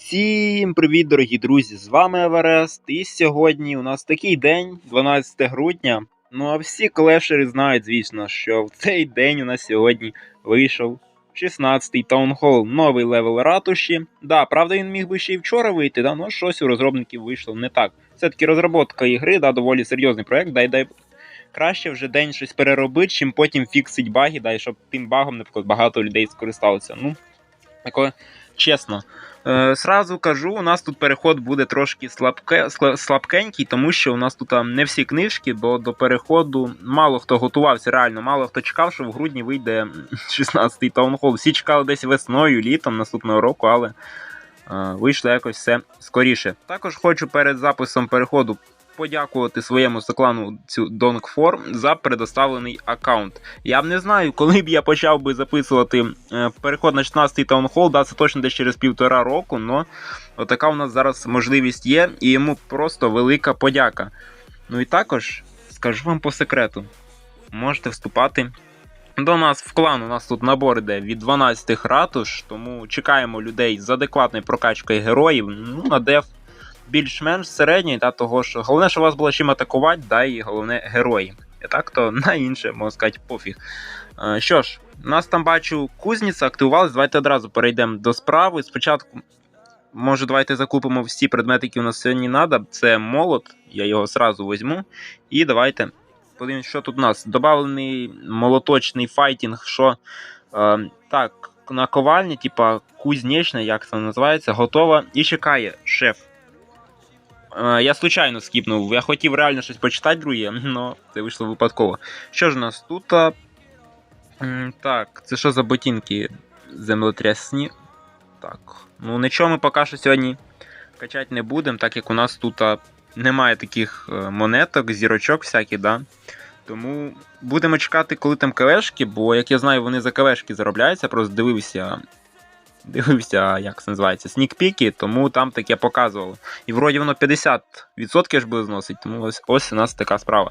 Всім привіт, дорогі друзі! З вами Еверест. І сьогодні у нас такий день, 12 грудня. Ну а всі клешери знають, звісно, що в цей день у нас сьогодні вийшов 16-й таунхол, новий левел ратуші. Да, правда, він міг би ще й вчора вийти, да, але щось у розробників вийшло не так. Все-таки розробка ігри, да, доволі серйозний проект, дай дай. Краще вже день щось переробити, чим потім фіксить баги, да, і щоб тим багом, наприклад, багато людей скористалося. Ну, таке чесно. Е, Сразу кажу, у нас тут переход буде трошки слабке, слабкенький, тому що у нас тут не всі книжки, бо до переходу мало хто готувався, реально, мало хто чекав, що в грудні вийде 16-й таунхол. Всі чекали десь весною, літом наступного року, але е, вийшло якось все скоріше. Також хочу перед записом переходу подякувати своєму соклану цю Dongform за предоставлений аккаунт. Я б не знаю, коли б я почав би записувати е, переход на 16-й таунхол, да, це точно десь через півтора року, але отака у нас зараз можливість є, і йому просто велика подяка. Ну і також скажу вам по секрету: можете вступати. До нас в клан у нас тут набор іде від 12 ратуш, тому чекаємо людей з адекватною прокачкою героїв. Ну, на деф більш-менш середній, та того що головне, що вас було чим атакувати, да, і головне герої. І так то на інше, можна сказати, пофіг. Е, Що ж, у нас там бачу кузниця активувалась. Давайте одразу перейдемо до справи. Спочатку, може, давайте закупимо всі предмети, які у нас сьогодні треба. Це молот, я його зразу візьму. І давайте подивимось, що тут у нас. Добавлений молоточний файтінг, що е, так, наковальня, типа кузнечна, як це називається, готова і чекає шеф. Е, Я случайно скіпнув. Я хотів реально щось почитати друге, але це вийшло випадково. Що ж у нас тут? Так, це що за ботинки землетрясні? Так. Ну нічого ми поки що сьогодні качати не будемо, так як у нас тут немає таких е, монеток, зірочок всяких, да? Тому будемо чекати, коли там кавешки, бо, як я знаю, вони за кавешки заробляються, просто дивився. Дивився, як це називається, снікпіки, тому там таке показувало. І вроді воно 50% ж буде зносить, тому ось ось у нас така справа.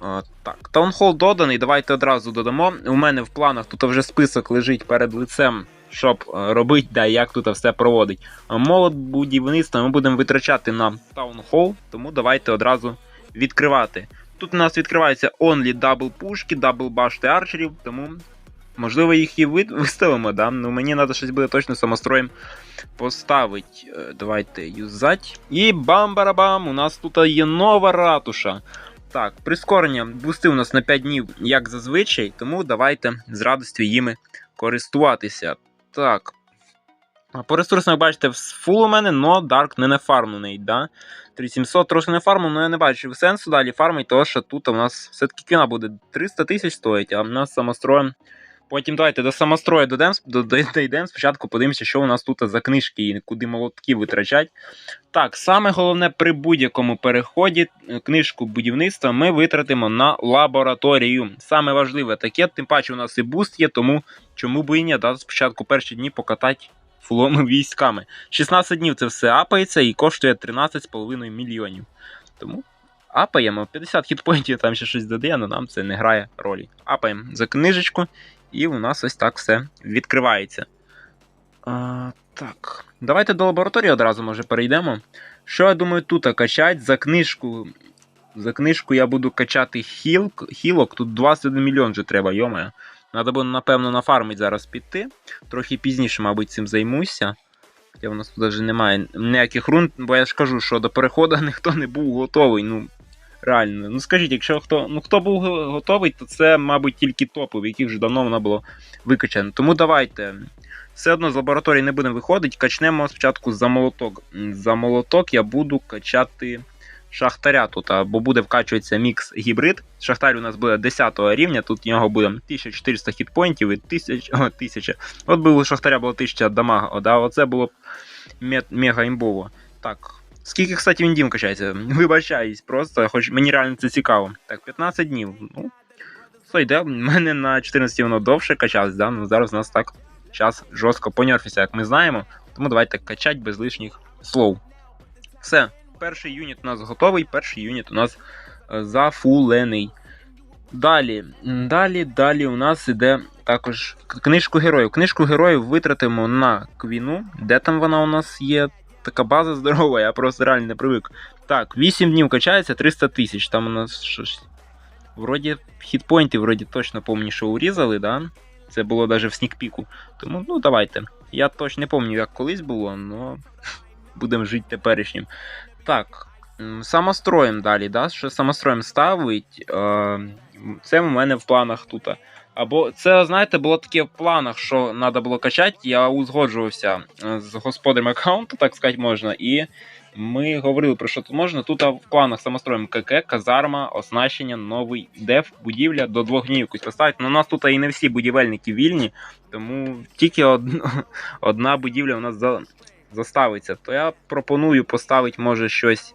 О, так, таунхол доданий, давайте одразу додамо. У мене в планах тут вже список лежить перед лицем, щоб е, робити, да, як тут все проводить. Е, Молот будівництва ми будемо витрачати на таунхол, тому давайте одразу відкривати. Тут у нас відкриваються only дабл пушки, дабл башти арчерів, тому можливо їх і виставимо, да? Ну мені треба щось буде точно самостроєм поставити. Е, Давайте юзать. І бам-барабам! У нас тут є нова ратуша. Так, прискорення бусти у нас на 5 днів, як зазвичай, тому давайте з радістю їми користуватися. Так. По ресурсам, бачите, фул у мене, но Dark не нафармлений, да? 3700 трошки не фармив, але я не бачу сенсу далі фармить, тому що тут у нас все-таки кіна буде 300 тисяч стоїть, а в нас самостроєм. Потім давайте до самострою дійдемо, спочатку подивимося, що у нас тут за книжки і куди молотки витрачать. Так, саме головне при будь-якому переході е, книжку будівництва ми витратимо на лабораторію. Саме важливе таке, тим паче у нас і буст є, тому чому б і ні, да, спочатку перші дні покатати фуловими військами. 16 днів це все апається і коштує 13,5 мільйонів. Тому апаємо. 50 хітпоінтів, там ще щось додає, але нам це не грає ролі. Апаємо за книжечку, і у нас ось так все відкривається. А, так. Давайте до лабораторії одразу може перейдемо. Що я думаю тут качать за книжку. За книжку я буду качати хілк, хілок. Тут 21 мільйон вже треба, йомає. Треба буде, напевно, на нафармить зараз піти. Трохи пізніше, мабуть, цим займуся. Хоча в нас тут навіть немає ніяких рун, бо я ж кажу, що до переходу ніхто не був готовий. Ну, реально. Ну скажіть, якщо хто ну, хто був готовий, то це, мабуть, тільки топи, в яких вже давно воно було викачано. Тому давайте. Все одно з лабораторії не будемо виходити. Качнемо спочатку за молоток. За молоток я буду качати шахтаря тут, бо буде вкачуватися мікс гібрид. Шахтар у нас буде 10 рівня, тут в нього буде 1400 хітпоінтів і 1000, о, 1000. От би у шахтаря було 1000 дамага, да, оце було мега імбово. Так. Скільки, кстати, він дім качається? Вибачаюсь, просто, хоч мені реально це цікаво. Так, 15 днів. Ну, все йде. У мене на 14 воно довше качалось, да? ну зараз у нас так час жорстко понерфився, як ми знаємо. Тому давайте качать без лишніх слов. Все, перший юніт у нас готовий, перший юніт у нас е, зафулений. Далі, далі, далі у нас іде також книжку героїв. Книжку героїв витратимо на квіну. Де там вона у нас є? Така база здорова, я просто реально не привик. Так, 8 днів качається 300 тисяч. Там у нас щось. Вроді хітпойнти, вроді точно помню, що урізали, да? Це було навіть в снікпіку. Тому, ну давайте. Я точно не пам'ятаю, як колись було, але будемо жити теперішнім. Так, самостроєм далі, да? що самостроєм ставить. Е, це в мене в планах тут. Або це, знаєте, було таке в планах, що треба було качати. Я узгоджувався е, з господарем аккаунту, так сказати, можна, і ми говорили про що тут можна. Тут в планах самостроєм КК, казарма, оснащення, новий деф, будівля до двох днів якусь поставити. Ну, у нас тут і не всі будівельники вільні, тому тільки одна, одна будівля у нас за, заставиться. То я пропоную поставити, може, щось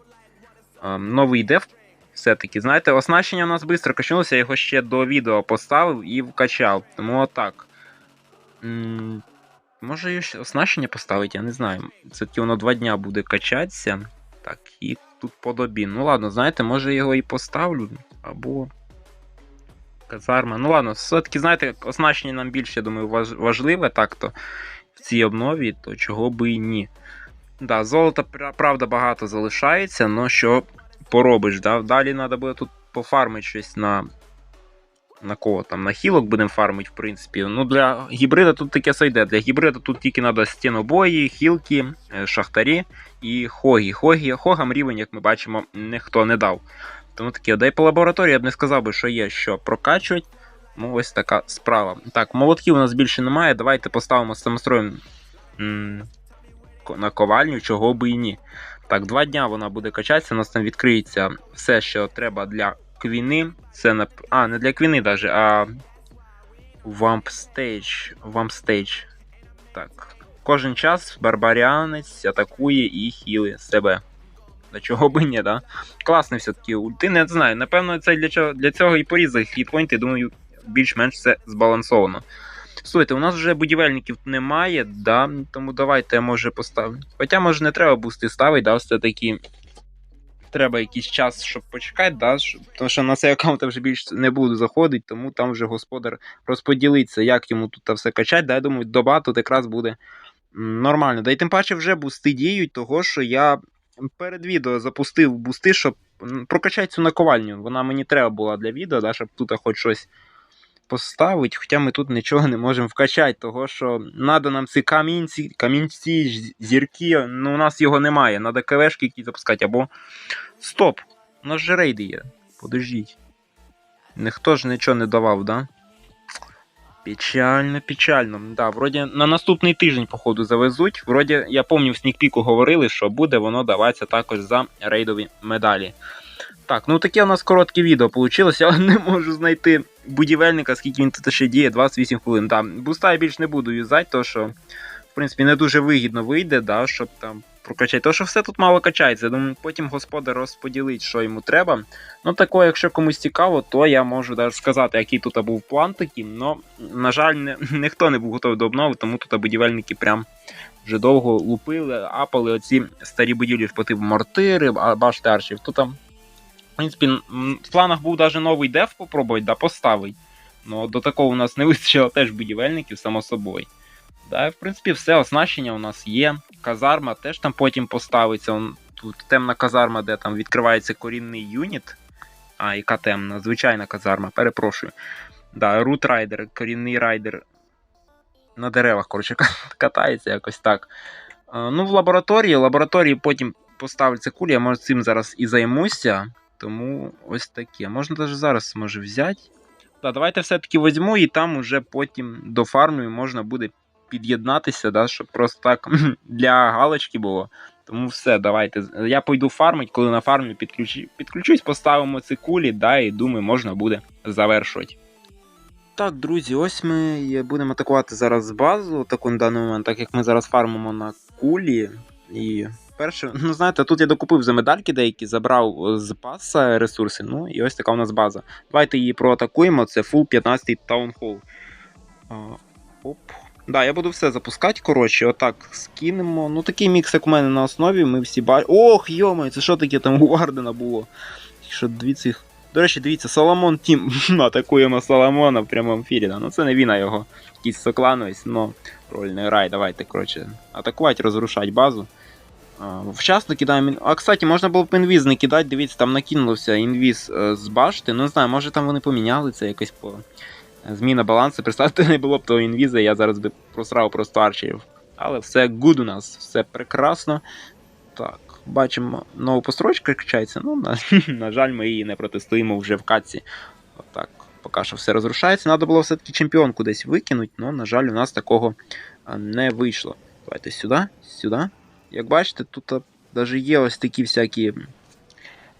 е, новий деф. Все-таки, знаєте, оснащення у нас швидко качнулося, я його ще до відео поставив і вкачав. Тому отак. М, Може оснащення поставити, я не знаю. Це таки воно два дня буде качатися. Так, і тут подобі. Ну ладно, знаєте, може його і поставлю. Або. Казарма. Ну ладно, все-таки, знаєте, оснащення нам більше, я думаю, важ- важливе так-то в цій обнові, то чого би і ні. Да, золота, правда, багато залишається, але що поробиш, да? Далі треба буде тут пофармити щось на. На кого там? На хілок будемо фармити, в принципі. Ну, для гібрида тут таке сойде. Для гібрида тут тільки треба стінобої, хілки, е, шахтарі і хогі. Хогі, хогам рівень, як ми бачимо, ніхто не дав. Тому таке, да й по лабораторії я б не сказав би, що є що прокачувати. Ну, ось така справа. Так, молотків у нас більше немає. Давайте поставимо самостроєм на ковальню, чого би і ні. Так, два дня вона буде качатися, у нас там відкриється все, що треба для квіни. Це на. А, не для квіни навіть, а. Вамп стейдж. Вамп стейдж. Так. Кожен час барбаріанець атакує і хіли себе. До чого би ні, да? Класний все-таки ульти, не знаю. Напевно, це для чого для цього і порізали хітпойнти, думаю, більш-менш все збалансовано. Слухайте, у нас вже будівельників немає, да? тому давайте я може поставлю. Хоча, може, не треба бусти ставити, да, все-таки треба якийсь час, щоб почекати, да? тому що на цей аккаунт вже більше не буду заходити, тому там вже господар розподілиться, як йому тут все качати. Да? Я думаю, доба тут якраз буде нормально. Да і тим паче вже бусти діють, того що я перед відео запустив бусти, щоб прокачати цю наковальню. Вона мені треба була для відео, да, щоб тут хоч щось поставити, хоча ми тут нічого не можемо вкачати, того що треба нам ці камінці, камінці, зірки, ну у нас його немає. Треба КВшки якісь запускати, або. Стоп! У нас же рейди є. Подождіть. Ніхто ж нічого не давав, да? Печально, печально. Да, вроді на наступний тиждень, походу, завезуть. Вроді, я пам'ятаю, в снікпіку говорили, що буде воно даватися також за рейдові медалі. Так, ну таке у нас коротке відео вийшло. Я не можу знайти будівельника, скільки він тут ще діє, 28 хвилин. Да, буста я більш не буду юзати, то що, в принципі, не дуже вигідно вийде, да, щоб там прокачати. То, що все тут мало качається. Думаю, потім господар розподілить, що йому треба. Ну, тако, якщо комусь цікаво, то я можу навіть сказати, який тут був план такий. Но, на жаль, не, ніхто не був готовий до обнови, тому тут будівельники прям вже довго лупили, апали оці старі будівлі по типу мортири, башти аршів. Тут там, в принципі, в планах був навіть новий деф попробувати, да, поставити. Ну, до такого у нас не вистачило теж будівельників, само собою. Да, в принципі, все оснащення у нас є. Казарма теж там потім поставиться. Он, тут темна казарма, де там відкривається корінний юніт. А, яка темна, звичайна казарма, перепрошую. Да, рут райдер, корінний райдер. На деревах, коротше, катається якось так. Е, Ну, в лабораторії. В лабораторії потім поставиться кулі, я може цим зараз і займуся. Тому ось таке. Можна навіть зараз може взяти. Да, давайте все-таки візьму і там уже потім до фарму можна буде під'єднатися, да, щоб просто так для галочки було. Тому все, давайте. Я пойду фармить, коли на фармі підключу, підключусь, поставимо ці кулі, да, і думаю, можна буде завершувати. Так, друзі, ось ми будемо атакувати зараз базу, таку на даний момент, так як ми зараз фармимо на кулі. І перше, ну знаєте, тут я докупив за медальки деякі, забрав з паса ресурси. Ну і ось така у нас база. Давайте її проатакуємо. Це full 15 таунхол. Оп. Да, я буду все запускати, коротше, отак скинемо. Ну такий мікс, як у мене на основі, ми всі бачимо. Ох, йома, це що таке там у Вардена було? Що дві цих До речі, дивіться, Соломон Тім атакуємо Соломона в прямому ефірі. Да? Ну це не він, а його якийсь соклановець, но роль не. Давайте, коротше, атакувати, розрушати базу. А, Вчасно кидаємо. А, кстати, можна було б інвіз не кидати, дивіться, там накинулося інвіз е, з башти. Ну не знаю, може там вони поміняли це якось по е, зміна балансу. Представте, не було б того інвіза, я зараз би просрав просто арчерів. Але все гуд у нас, все прекрасно. Так, бачимо, нову построчку качається. Ну, на, на жаль, ми її не протестуємо вже в катці. Отак, поки що все розрушається. Треба було все-таки чемпіонку десь викинути, але, на жаль, у нас такого не вийшло. Давайте сюди, сюди. Як бачите, тут навіть є ось такі всякі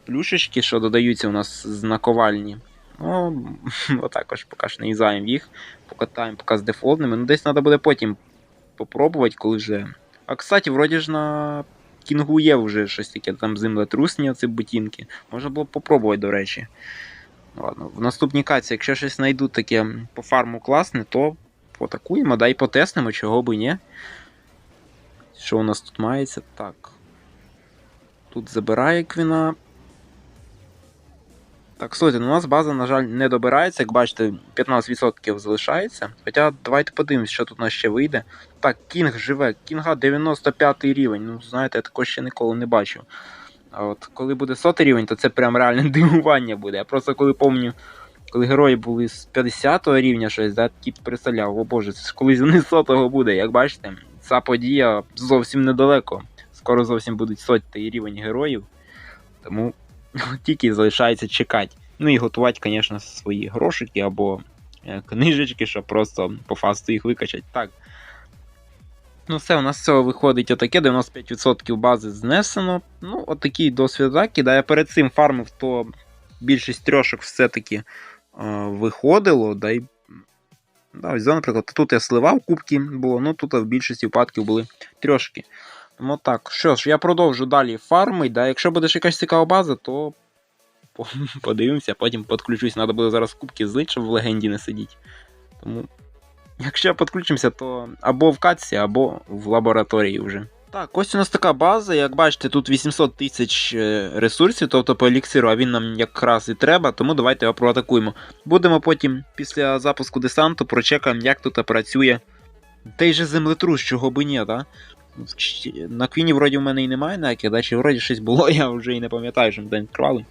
плюшечки, що додаються у нас з наковальні. Ну, отакож поки що наїзаємо їх, покатаємо поки з дефолтними. Ну, десь треба буде потім попробувати, коли вже. А кстати, вроді ж на Кінгу є вже щось таке, там землетрусні оці ботинки. Можна було б попробувати, до речі. Ладно, в наступній каці, якщо щось знайдуть таке по фарму класне, то потакуємо, дай потеснемо, чого би ні. Що у нас тут мається? Так. Тут забирає квіна. Так, слухайте, ну у нас база, на жаль, не добирається, як бачите, 15% залишається. Хоча давайте подивимось, що тут у нас ще вийде. Так, Кінг живе, Кінга 95 рівень. Ну, знаєте, я такого ще ніколи не бачив. А от коли буде 100 рівень, то це прям реальне дивування буде. Я просто коли пам'ятаю, коли герої були з 50 рівня щось, да, тип представляв, о боже, це колись вони 100 буде, як бачите, ця подія зовсім недалеко. Скоро зовсім будуть сотий рівень героїв. Тому тільки залишається чекати. Ну і готувати, звісно, свої грошики або е, книжечки, щоб просто по фасту їх викачати. Так. Ну, все, у нас з цього виходить отаке, 95% бази знесено. Ну, отакий досвід закида. Я перед цим фармив, то більшість трьошок все-таки е, виходило. Да, і... да, ось, наприклад, тут я сливав кубки було, ну тут в більшості випадків були трьошки. Ну так, що ж, я продовжу далі фармити. Да? Якщо буде ще якась цікава база, то подивимося, потім підключусь. Треба буде зараз кубки злити, щоб в легенді не сидіти. Тому, якщо підключимося, то або в катці, або в лабораторії вже. Так, ось у нас така база, як бачите, тут 800 тисяч е, ресурсів, тобто по еліксиру, а він нам якраз і треба, тому давайте його проатакуємо. Будемо потім після запуску десанту прочекаємо, як тут працює той же землетрус, чого би ні, да? На квіні вроді в мене і немає ніяких, да? чи вроді щось було, я вже і не пам'ятаю, що ми там відкривали.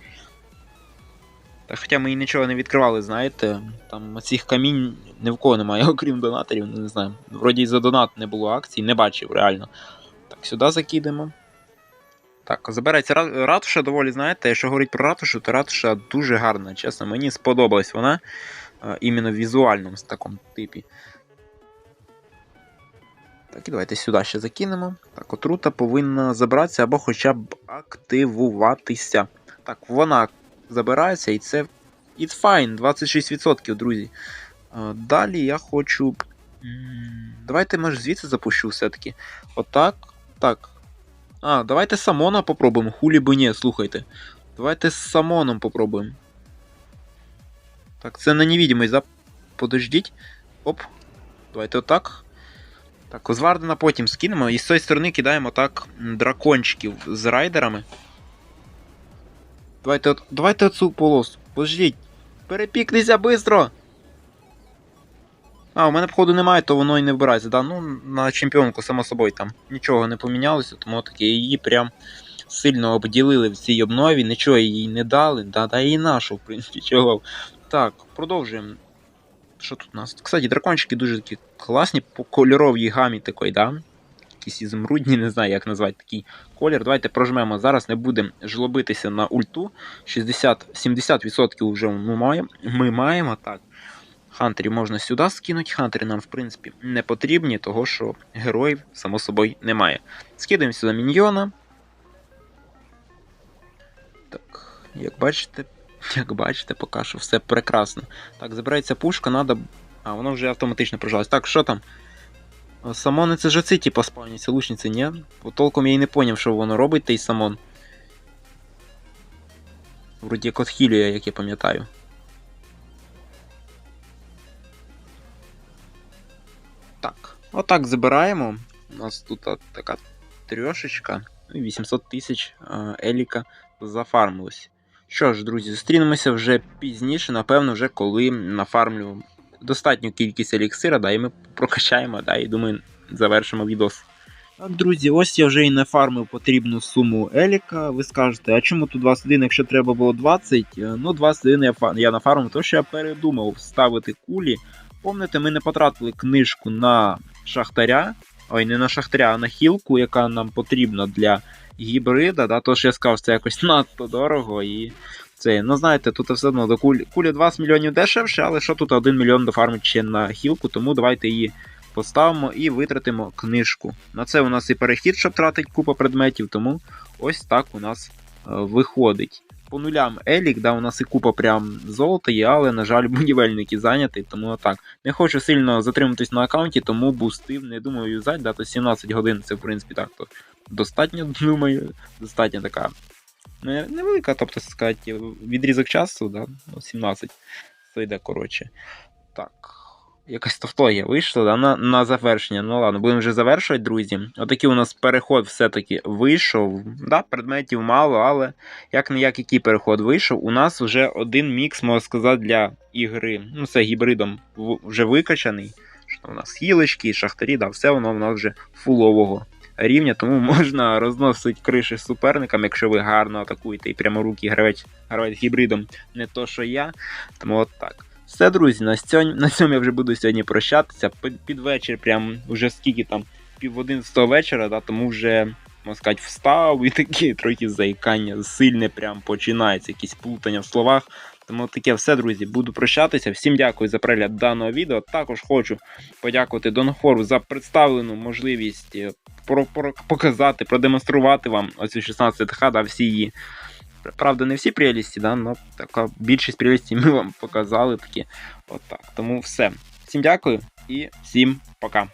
Та хоча ми і нічого не відкривали, знаєте, там цих камінь ні в кого немає, окрім донаторів, не знаю. Вроді і за донат не було акцій, не бачив реально. Так, сюди закидемо. Так, забирається ратуша доволі, знаєте, якщо говорить про ратушу, то ратуша дуже гарна, чесно, мені сподобалась вона іменно в візуальному такому типі. Так, і давайте сюди ще закинемо. Так, отрута повинна забратися або хоча б активуватися. Так, вона забирається і це. It's fine, 26%, друзі. Далі я хочу. Давайте може звідси запущу все-таки. Отак. Так. А, давайте Самона попробуємо. Хулі би ні, слухайте. Давайте з Самоном попробуємо. Так, це на невидимость, да? Подождіть. Оп. Давайте отак. Так, Озвардена потім скинемо і з цієї сторони кидаємо так дракончиків з райдерами. Давайте от, давайте оцю полосу. Подождіть. Перепікнися швидко! А, у мене, походу, немає, то воно і не вбирається. Да? Ну, на чемпіонку, само собою, там нічого не помінялося, тому таки її прям сильно обділили в цій обнові, нічого їй не дали, да, да і нашу, в принципі, чого. Так, продовжуємо. Що тут у нас? Кстати, дракончики дуже такі класні по кольоровій гамі такої, да? Якісь ізумрудні, не знаю, як назвати такий колір. Давайте прожмемо. Зараз не будемо жлобитися на ульту. 60-70% вже ми маємо. Ми маємо так. Хантерів можна сюди скинути. Хантери нам, в принципі, не потрібні, того що героїв, само собою, немає. Скидаємо сюди міньйона. Так, як бачите, як бачите, поки що все прекрасно. Так, забирається пушка, треба. А, воно вже автоматично прожалось. Так, що там? Самони це ж оці, типу, спавняться лучниці, ні? Бо толком я і не поняв, що воно робить, той самон. Вроді як от хілює, як я пам'ятаю. Отак забираємо. У нас тут така трьошечка. 800 тисяч еліка зафармилось. Що ж, друзі, зустрінемося вже пізніше, напевно, вже коли нафармлю достатню кількість еліксира, да, і ми прокачаємо, да, і думаю, завершимо відос. Так, друзі, ось я вже і нафармив потрібну суму Еліка. Ви скажете, а чому тут 21, якщо треба було 20? Е, Ну, 21 я, я нафармив, тому що я передумав ставити кулі. Помните, ми не потратили книжку на шахтаря. Ой, не на шахтаря, а на хілку, яка нам потрібна для гібрида. Да? Тож я сказав, це якось надто дорого і. Це, ну знаєте, тут все одно до кулі, кулі 20 мільйонів дешевше, але що тут 1 мільйон дофармить ще на хілку, тому давайте її поставимо і витратимо книжку. На це у нас і перехід, щоб тратить купа предметів, тому ось так у нас е, виходить. По нулям Елік, да, у нас і купа прям золота є, але, на жаль, будівельники зайняті, тому так. Не хочу сильно затриматись на аккаунті, тому бустив, не думаю юзати, да, то 17 годин це, в принципі, так, то достатньо, думаю, достатньо така невелика, тобто сказати, відрізок часу, да, ну, 17. Це йде коротше. Так. Якась тавтологія вийшла да, на, на завершення. Ну ладно, будемо вже завершувати, друзі. Отакий у нас переход все-таки вийшов. Да, предметів мало, але як не як який переход вийшов, у нас вже один мікс, можна сказати, для ігри. Ну, це гібридом вже викачаний. Що у нас хілочки, шахтарі, да, все воно в нас вже фулового рівня, тому можна розносити криші суперникам, якщо ви гарно атакуєте і пряморукий гравець, гравець гібридом, не то, що я. Тому от так. Все, друзі, на цьому, на цьому я вже буду сьогодні прощатися. Під, під вечір, прям уже скільки там, пів одинадцятого вечора, да, тому вже, можна сказати, встав і таке трохи заїкання сильне прям починається, якісь плутання в словах. Тому таке все, друзі, буду прощатися. Всім дякую за перегляд даного відео. Також хочу подякувати Донхору за представлену можливість е, показати, продемонструвати вам оцю 16 ТХ, да, всі її. Правда, не всі прелісті, да, але така більшість прелісті ми вам показали такі. От так. Тому все. Всім дякую і всім пока.